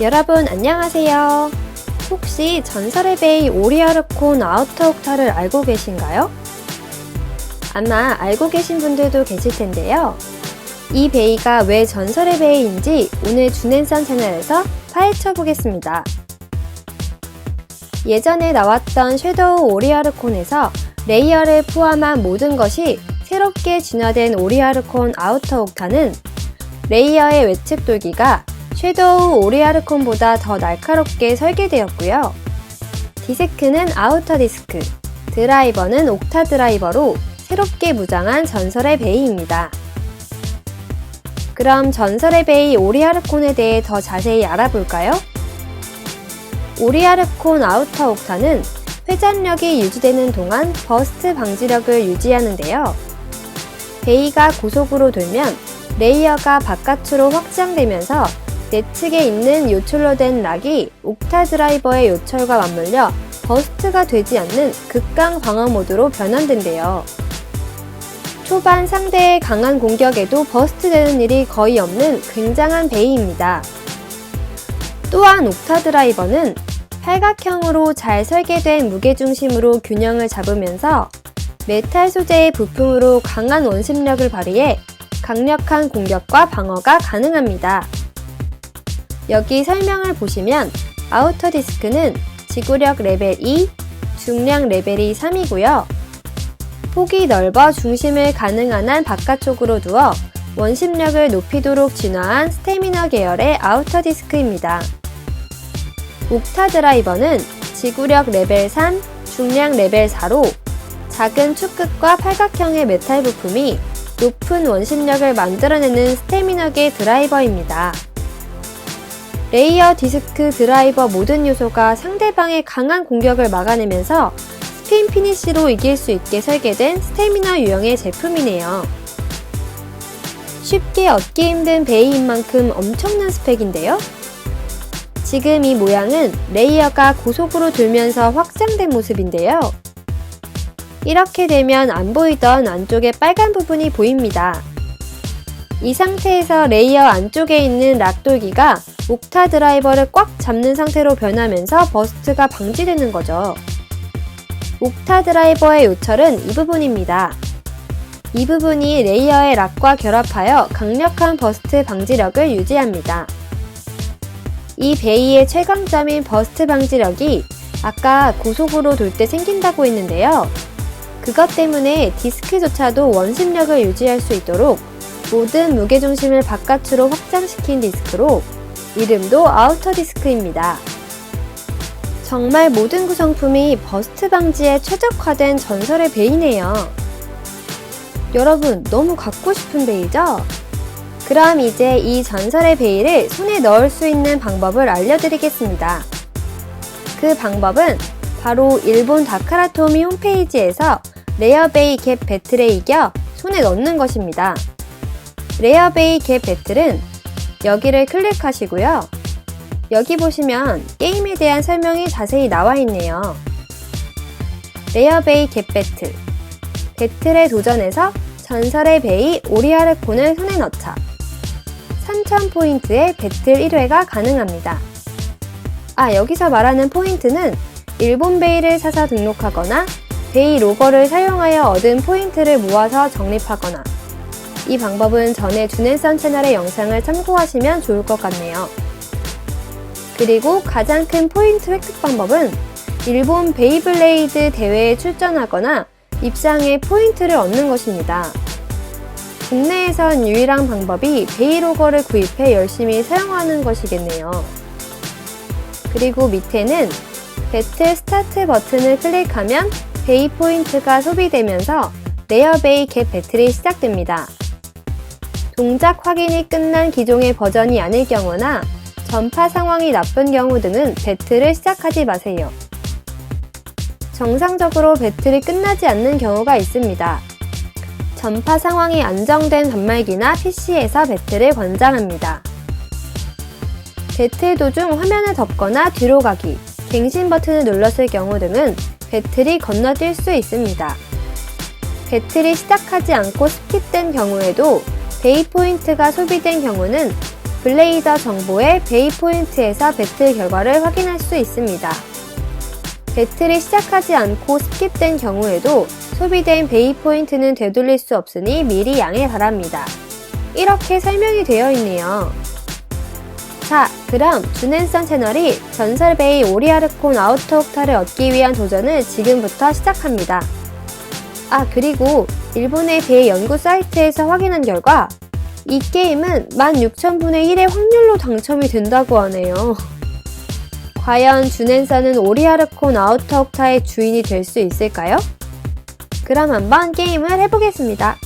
여러분 안녕하세요. 혹시 전설의 베이 오리아르콘 아우터 옥타를 알고 계신가요? 아마 알고 계신 분들도 계실 텐데요. 이 베이가 왜 전설의 베이인지 오늘 주넨선 채널에서 파헤쳐 보겠습니다. 예전에 나왔던 섀도우 오리아르콘에서 레이어를 포함한 모든 것이 새롭게 진화된 오리아르콘 아우터 옥타는 레이어의 외측 돌기가 섀도우 오리아르콘보다 더 날카롭게 설계되었고요. 디스크는 아우터 디스크, 드라이버는 옥타 드라이버로 새롭게 무장한 전설의 베이입니다. 그럼 전설의 베이 오리아르콘에 대해 더 자세히 알아볼까요? 오리아르콘 아우터 옥타는 회전력이 유지되는 동안 버스트 방지력을 유지하는데요. 베이가 고속으로 돌면 레이어가 바깥으로 확장되면서 내측에 있는 요철로 된 락이 옥타 드라이버의 요철과 맞물려 버스트가 되지 않는 극강 방어 모드로 변환된대요. 초반 상대의 강한 공격에도 버스트 되는 일이 거의 없는 굉장한 베이입니다. 또한 옥타 드라이버는 팔각형으로 잘 설계된 무게중심으로 균형을 잡으면서 메탈 소재의 부품으로 강한 원심력을 발휘해 강력한 공격과 방어가 가능합니다. 여기 설명을 보시면 아우터 디스크는 지구력 레벨 2, 중량 레벨이 3이고요. 폭이 넓어 중심을 가능한 한 바깥쪽으로 두어 원심력을 높이도록 진화한 스태미너 계열의 아우터 디스크입니다. 옥타 드라이버는 지구력 레벨 3, 중량 레벨 4로 작은 축끝과 팔각형의 메탈 부품이 높은 원심력을 만들어내는 스태미너계 드라이버입니다. 레이어 디스크 드라이버 모든 요소가 상대방의 강한 공격을 막아내면서 스핀 피니쉬로 이길 수 있게 설계된 스태미너 유형의 제품이네요. 쉽게 얻기 힘든 베이인 만큼 엄청난 스펙인데요. 지금 이 모양은 레이어가 고속으로 돌면서 확장된 모습인데요. 이렇게 되면 안 보이던 안쪽에 빨간 부분이 보입니다. 이 상태에서 레이어 안쪽에 있는 락돌기가 옥타 드라이버를 꽉 잡는 상태로 변하면서 버스트가 방지되는 거죠. 옥타 드라이버의 요철은 이 부분입니다. 이 부분이 레이어의 락과 결합하여 강력한 버스트 방지력을 유지합니다. 이 베이의 최강점인 버스트 방지력이 아까 고속으로 돌 때 생긴다고 했는데요. 그것 때문에 디스크조차도 원심력을 유지할 수 있도록 모든 무게중심을 바깥으로 확장시킨 디스크로 이름도 아우터 디스크입니다. 정말 모든 구성품이 버스트 방지에 최적화된 전설의 베이네요. 여러분, 너무 갖고 싶은 베이죠? 그럼 이제 이 전설의 베이를 손에 넣을 수 있는 방법을 알려드리겠습니다. 그 방법은 바로 일본 다카라토미 홈페이지에서 레어베이 갭 배틀에 이겨 손에 넣는 것입니다. 레어베이 갭 배틀은 여기를 클릭하시고요. 여기 보시면 게임에 대한 설명이 자세히 나와 있네요. 레어베이 갭 배틀 배틀에 도전해서 전설의 베이 오리아르콘을 손에 넣자 3000포인트의 배틀 1회가 가능합니다. 아, 여기서 말하는 포인트는 일본 베이를 사서 등록하거나 베이 로거를 사용하여 얻은 포인트를 모아서 적립하거나 이 방법은 전에 주넨선 채널의 영상을 참고하시면 좋을 것 같네요. 그리고 가장 큰 포인트 획득 방법은 일본 베이블레이드 대회에 출전하거나 입상에 포인트를 얻는 것입니다. 국내에선 유일한 방법이 베이로거를 구입해 열심히 사용하는 것이겠네요. 그리고 밑에는 배틀 스타트 버튼을 클릭하면 베이 포인트가 소비되면서 레어 베이 갭 배틀이 시작됩니다. 동작 확인이 끝난 기종의 버전이 아닐 경우나 전파 상황이 나쁜 경우 등은 배틀을 시작하지 마세요. 정상적으로 배틀이 끝나지 않는 경우가 있습니다. 전파 상황이 안정된 단말기나 PC에서 배틀을 권장합니다. 배틀 도중 화면을 덮거나 뒤로 가기, 갱신 버튼을 눌렀을 경우 등은 배틀이 건너뛸 수 있습니다. 배틀이 시작하지 않고 스킵된 경우에도 데이 포인트가 소비된 경우는 블레이더 정보의 베이 포인트에서 배틀 결과를 확인할 수 있습니다. 배틀이 시작하지 않고 스킵된 경우에도 소비된 베이 포인트는 되돌릴 수 없으니 미리 양해 바랍니다. 이렇게 설명이 되어 있네요. 자, 그럼 주넨선 채널이 전설 베이 오리아르콘 아우터 옥타를 얻기 위한 도전을 지금부터 시작합니다. 아, 그리고 일본의 베이 연구 사이트에서 확인한 결과 이 게임은 16,000분의 1의 확률로 당첨이 된다고 하네요. 과연 주넨선은 오리아르콘 아우터 옥타의 주인이 될 수 있을까요? 그럼 한번 게임을 해보겠습니다.